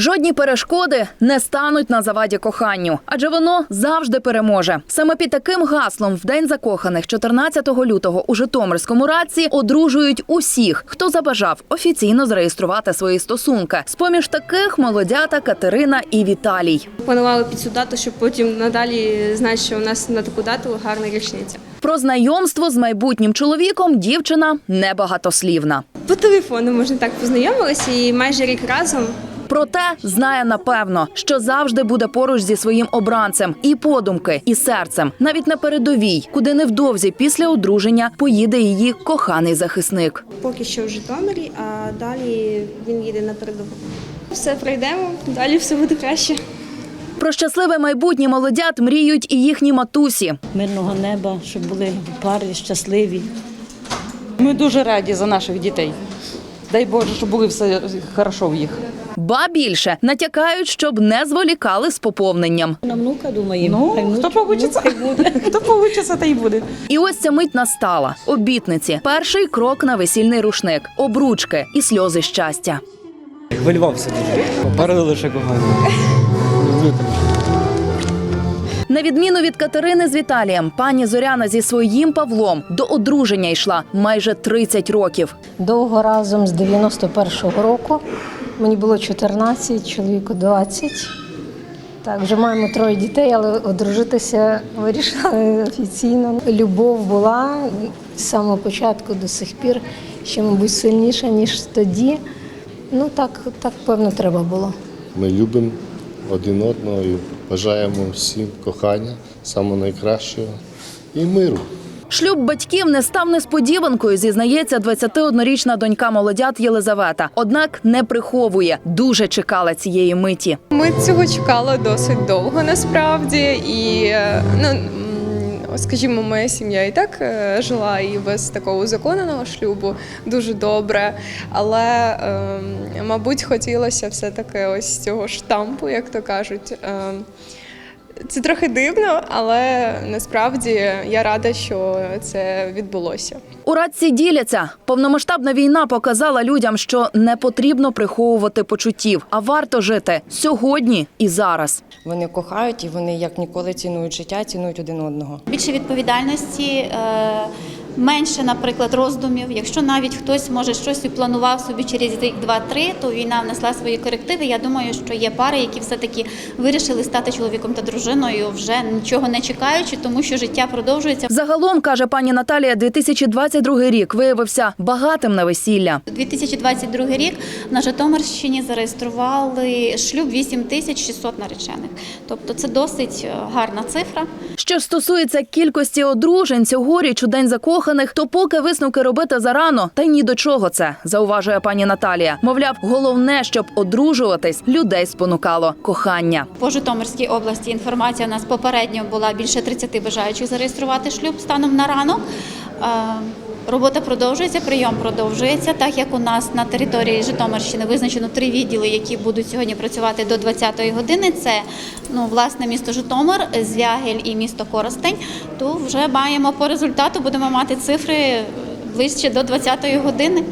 Жодні перешкоди не стануть на заваді коханню, адже воно завжди переможе. Саме під таким гаслом в день закоханих, 14 лютого, у Житомирському радці одружують усіх, хто забажав офіційно зареєструвати свої стосунки. З поміж таких молодята Катерина і Віталій. Планували під цю дату, щоб потім надалі знати, що у нас на таку дату гарна річниця. Про знайомство з майбутнім чоловіком дівчина небагатослівна. По телефону можна так познайомилися і майже рік разом. Проте знає напевно, що завжди буде поруч зі своїм обранцем і подумки, і серцем, навіть на передовій, куди невдовзі після одруження поїде її коханий захисник. Поки що в Житомирі, а далі він їде на передову. Все пройдемо, далі все буде краще. Про щасливе майбутнє молодят мріють і їхні матусі. мирного неба, щоб були в парі щасливі. Ми дуже раді за наших дітей. Дай Боже, щоб було все хорошо в їх. Ба більше натякають, щоб не зволікали з поповненням. На внука думаємо. Ну, хто получиться, хто получиться, та й буде. І ось ця мить настала. Обітниці. Перший крок на весільний рушник, обручки і сльози щастя. Хвилювався дуже. Попереду лише кохання. На відміну від Катерини з Віталієм, пані Зоряна зі своїм Павлом до одруження йшла майже 30 років. Довго разом з 91-го року. Мені було 14, чоловіку 20. Так, вже маємо троє дітей, але одружитися вирішили офіційно. Любов була з самого початку до сих пір, ще, мабуть, сильніша, ніж тоді. Ну так, так певно, треба було. Ми любимо один одного і бажаємо всім кохання, самого найкращого і миру. Шлюб батьків не став несподіванкою, зізнається 21-річна донька молодят Єлизавета. Однак не приховує, дуже чекала цієї миті. Ми цього чекали досить довго насправді, і е, ну. Скажімо, моя сім'я і так е, жила і без такого узаконеного шлюбу дуже добре. Але, е, мабуть, хотілося все-таки ось цього штампу, як то кажуть. Це трохи дивно, але насправді я рада, що це відбулося. У радці діляться. Повномасштабна війна показала людям, що не потрібно приховувати почуттів, а варто жити сьогодні і зараз. Вони кохають і вони як ніколи цінують життя, цінують один одного. більше відповідальності, е, менше, наприклад, роздумів. Якщо навіть хтось може щось і планував собі через рік, два-три, то війна внесла свої корективи. Я думаю, що є пари, які все-таки вирішили стати чоловіком та дружиною, вже нічого не чекаючи, тому що життя продовжується. Загалом каже пані Наталія, 2022 рік виявився багатим на весілля. 2022 рік на Житомирщині зареєстрували шлюб 8600 наречених. Тобто це досить е, гарна цифра. Що стосується кількості одружень цьогоріч у день закоханих, то поки висновки робити зарано, та й ні до чого це зауважує пані Наталія. Мовляв, головне, щоб одружуватись, людей спонукало кохання. По Житомирській області інформація у нас попередньо була більше 30 бажаючих зареєструвати шлюб станом на ранок. Робота продовжується, прийом продовжується. Так як у нас на території Житомирщини визначено три відділи, які будуть сьогодні працювати до 20-ї години. Це ну власне місто Житомир, Звягель і місто Коростень. То вже маємо по результату, будемо мати цифри ближче до 20-ї години.